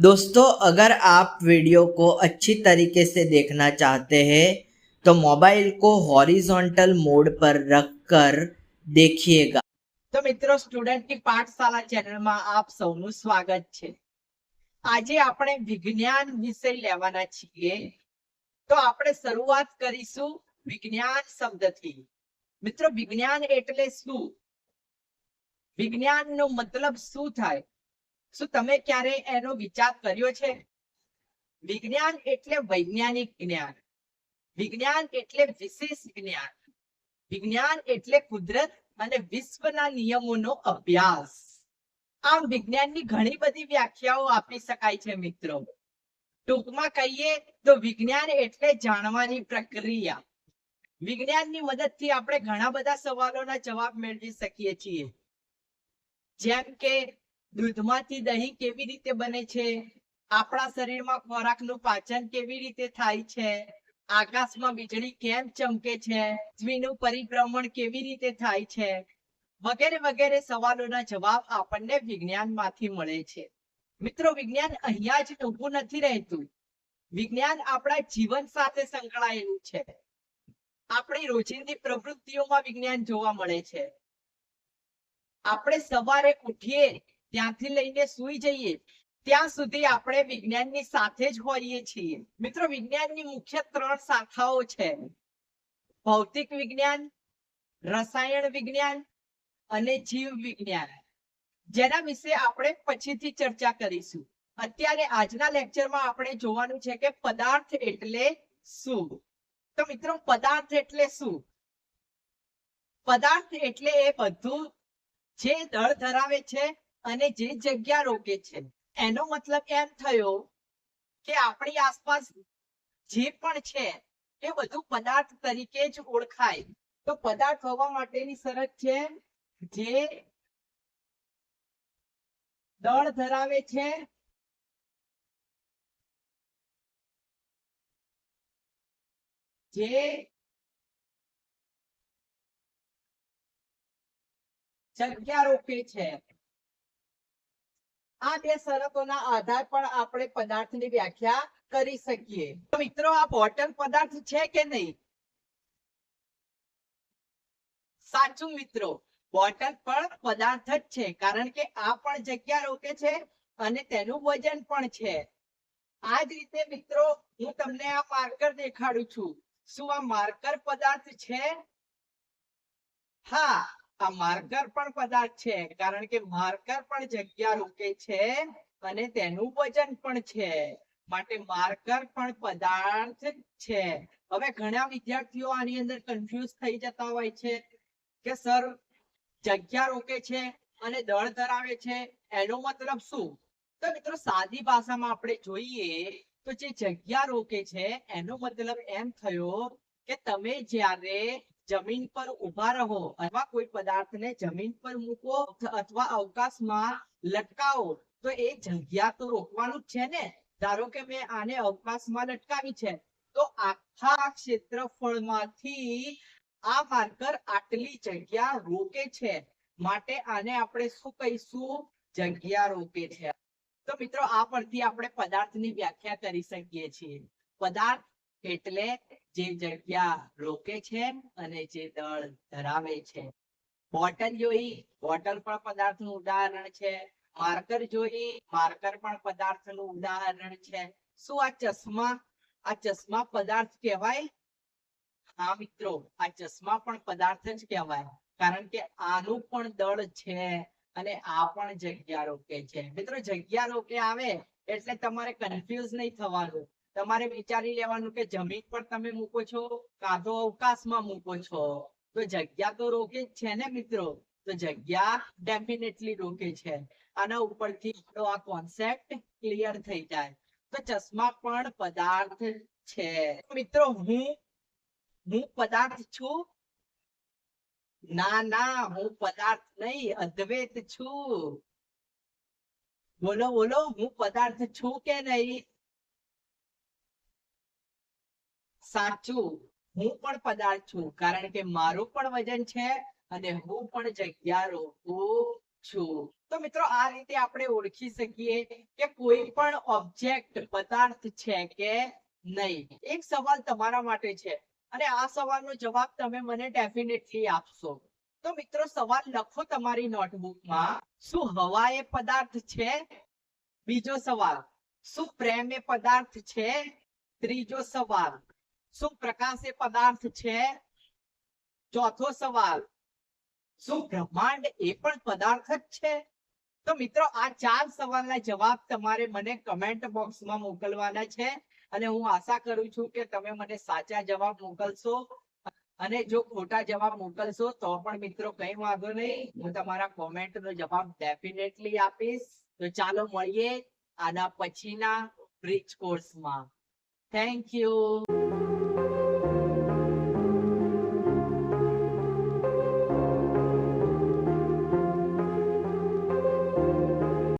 दोस्तों अगर आप वीडियो को अच्छी तरीके से देखना चाहते हैं तो मोबाइल को हॉरिजॉन्टल मोड पर रखकर देखिएगा તો મિત્રો સ્ટુડન્ટની પાઠશાળા ચેનલમાં આપ સૌનું સ્વાગત છે આજે આપણે વિજ્ઞાન વિષય લેવાના છીએ તો આપણે શરૂઆત કરીશું વિજ્ઞાન શબ્દથી મિત્રો વિજ્ઞાન એટલે શું વિજ્ઞાનનો મતલબ શું થાય શું તમે ક્યારે એનો વિચાર કર્યો છે? વિજ્ઞાન એટલે વૈજ્ઞાનિક જ્ઞાન. વિજ્ઞાન એટલે વિશેષ જ્ઞાન. વિજ્ઞાન એટલે કુદરત અને વિશ્વના નિયમોનો અભ્યાસ. આમ વિજ્ઞાનની ઘણી બધી વ્યાખ્યાઓ આપી શકાય છે મિત્રો. ટૂંકમાં કહીએ તો વિજ્ઞાન એટલે જાણવાની પ્રક્રિયા. વિજ્ઞાનની મદદથી આપણે ઘણા બધા સવાલોના જવાબ મેળવી શકીએ છીએ. જેમ કે દૂધમાંથી દહીં કેવી રીતે બને છે? આપણા શરીરમાં ખોરાકનું પાચન કેવી રીતે થાય છે? આકાશમાં વીજળી કેમ ચમકે છે? પૃથ્વીનું પરિભ્રમણ કેવી રીતે થાય છે? વગેરે વગેરે સવાલોના જવાબ આપણને વિજ્ઞાનમાંથી મળે છે. મિત્રો, વિજ્ઞાન અહીંયા જ ઊભું નથી રહેતું. વિજ્ઞાન આપણા જીવન સાથે સંકળાયેલું છે. આપણી રોજિંદી પ્રવૃત્તિઓમાં વિજ્ઞાન જોવા મળે છે. આપણે સવારે ઉઠીએ ત્યાંથી લઈને સુઈ જઈએ. ત્યાં સુધી આપણે વિજ્ઞાનની સાથે જ હોઈએ છીએ. મિત્રો, વિજ્ઞાનની મુખ્ય ત્રણ શાખાઓ છે. ભૌતિક વિજ્ઞાન, રસાયણ વિજ્ઞાન અને જીવ વિજ્ઞાન. જેના વિશે આપણે પછીથી ચર્ચા કરીશું. અત્યારે આજના લેક્ચરમાં આપણે જોવાનું છે કે પદાર્થ એટલે શું? તો મિત્રો, પદાર્થ એટલે શું? પદાર્થ એટલે એ બધું જે દળ ધરાવે છે અને જે જગ્યા રોકે છે. એનો મતલબ એમ થયો કે આપણી આસપાસ જે પણ છે, એ બધું પદાર્થ તરીકે જ ઓળખાય. તો પદાર્થ હોવા માટેની શરત છે જે દળ ધરાવે છે. જે જગ્યા રોકે છે. આ બે શરતોના આધાર પર આપણે પદાર્થની વ્યાખ્યા કરી શકીએ. મિત્રો, આ બોટલ પદાર્થ છે કે નહીં? સાચું મિત્રો, બોટલ પણ પદાર્થ જ છે, કારણ કે આ પણ જગ્યા રોકે છે અને તેનું વજન પણ છે. આ જ રીતે મિત્રો, હું તમને આ માર્કર દેખાડું છું. શું આ માર્કર પદાર્થ છે? હા આ માર્કર પણ પદાર્થ છે, કારણ કે માર્કર પણ જગ્યા રોકે છે અને તેનું વજન પણ છે. માટે માર્કર પણ પદાર્થ છે. હવે ઘણા વિદ્યાર્થીઓ આની અંદર કન્ફ્યુઝ થઈ જતા હોય છે કે, સર, જગ્યા રોકે છે અને દળ ધરાવે છે, એનો મતલબ શું? તો મિત્રો, સાદી ભાષામાં આપણે જોઈએ તો જે જગ્યા રોકે છે, એનો મતલબ એમ થયો કે તમે જ્યારે જમીન પર ઊભા રહો અથવા કોઈ પદાર્થને જમીન પર મૂકો અથવા અવકાશમાં લટકાવો, તો એ જગ્યા તો રોકવાનું જ છે ને? ધારો કે મેં આને અવકાશમાં લટકાવી છે, તો આખા ક્ષેત્રફળમાંથી આ માર્કર આટલી જગ્યા રોકે છે. માટે આને આપણે શું કહીશું? જગ્યા રોકે છે. તો મિત્રો, આ પરથી આપણે પદાર્થની વ્યાખ્યા કરી શકીએ છીએ. પદાર્થ એટલે જે જગ્યા રોકે છે અને જે દળ ધરાવે છે. બોટલ જોઈ બોટલ પણ પદાર્થનું ઉદાહરણ છે. માર્કર જોઈ માર્કર પણ પદાર્થનું ઉદાહરણ છે. શું આ ચશ્મા? આ ચશ્મા પદાર્થ કહેવાય? હા, મિત્રો, આ ચશ્મા પણ પદાર્થ જ કહેવાય. કારણ કે આનું પણ દળ છે અને આ પણ જગ્યા રોકે છે. મિત્રો, જગ્યા રોકે આવે એટલે તમારે કન્ફ્યુઝ નહીં થવાનું. તમારે વિચારી લેવાનું કે જમીન પર તમે મૂકો છો કાં અવકાશમાં મૂકો છો. તો જગ્યા તો રોકે છે ને મિત્રો? તો જગ્યા ડેફિનેટલી રોકે છે. આના ઉપરથી આ કોન્સેપ્ટ ક્લિયર થઈ જાય. તો ચશ્મા પણ પદાર્થ છે. મિત્રો, હું હું પદાર્થ છું? ના ના, હું પદાર્થ નહીં, અદ્વૈત છું. બોલો બોલો, હું પદાર્થ છું કે નહીં? સાચું. હું પણ પદાર્થ છું, કારણ કે મારું પણ વજન છે અને હું પણ જગ્યા રોકું છું. તો મિત્રો, આ રીતે આપણે ઓળખી શકીએ કે કોઈ પણ ઓબ્જેક્ટ પદાર્થ છે કે નહીં. એક સવાલ તમારા માટે છે અને આ સવાલનો જવાબ તમે મને ડેફિનેટલી આપશો. તો મિત્રો, સવાલ લખો તમારી નોટબુકમાં શું હવા એ પદાર્થ છે? બીજો સવાલ. શું પ્રેમ એ પદાર્થ છે? ત્રીજો સવાલ. શું પ્રકાશ એ પદાર્થ છે? ચોથો સવાલ, શું બ્રહ્માંડ એ પણ પદાર્થ જ છે? તો મિત્રો, આ ચાર સવાલના જવાબ તમારે મને કમેન્ટ બોક્સમાં મોકલવાના છે અને હું આશા કરું છું કે તમે મને સાચા જવાબ મોકલશો અને જો ખોટા જવાબ મોકલશો તો પણ મિત્રો કઈ વાંધો નહીં, હું તમારા કોમેન્ટ નો જવાબ ડેફિનેટલી આપીશ. તો ચાલો મળીએ આના પછીના બ્રિજ કોર્સમાં Thank you.